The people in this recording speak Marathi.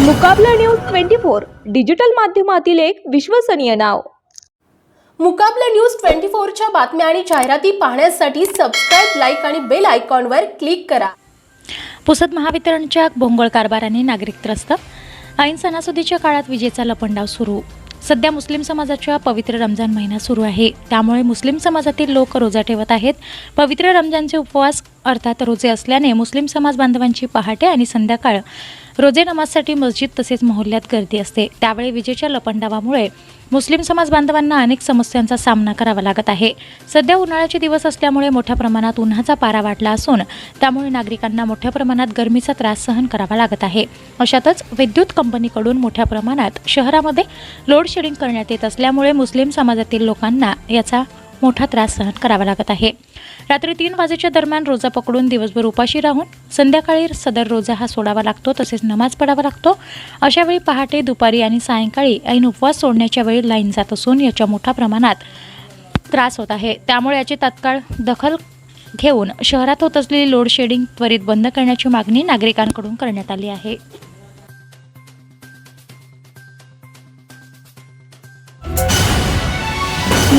Mukabla news twenty four digital माध्यमातील एक विश्वसनीय नाव. मुकाबला न्यूज ट्वेंटी फोरच्या बातम्या आणि जाहिराती पाहण्यासाठी सबस्क्राईब लाईक आणि बेल आयकॉनवर क्लिक करा. पुसद महावितरणच्या भोंगळ कारभाराने नागरिक त्रस्त ऐन सणासुदीच्या काळात विजेचा लपंडाव सुरू. सध्या मुस्लिम समाजाच्या पवित्र रमजान महिना सुरू आहे. त्यामुळे मुस्लिम समाजातील लोक रोजा ठेवत आहेत. पवित्र रमजानचे उपवास अर्थात रोजे असल्याने मुस्लिम समाज बांधवांची पहाटे आणि संध्याकाळ रोजे नमाजसाठी मस्जिद तसेच मोहल्ल्यात गर्दी असते. त्यावेळी विजेच्या लपंडावामुळे मुस्लिम समाज बांधवांना अनेक समस्यांचा सामना करावा लागत आहे. सध्या उन्हाळ्याचे दिवस असल्यामुळे मोठ्या प्रमाणात उन्हाचा पारा वाढला असून त्यामुळे नागरिकांना मोठ्या प्रमाणात गरमीचा त्रास सहन करावा लागत आहे. अशातच विद्युत कंपनीकडून मोठ्या प्रमाणात शहरामध्ये लोड शेडिंग करण्यात येत असल्यामुळे मुस्लिम समाजातील लोकांना याचा मोठा त्रास सहन करावा लागत आहे. रात्री तीन वाजेच्या दरम्यान रोजा पकडून दिवसभर उपाशी राहून संध्याकाळी सदर रोजा हा सोडावा लागतो तसेच नमाज पडावा लागतो. अशावेळी पहाटे दुपारी आणि सायंकाळी ऐन उपवास सोडण्याच्या वेळी लाईन जात असून याच्या मोठ्या प्रमाणात त्रास होत आहे. त्यामुळे याची तात्काळ दखल घेऊन शहरात होत असलेली लोडशेडिंग त्वरित बंद करण्याची मागणी नागरिकांकडून करण्यात आली आहे.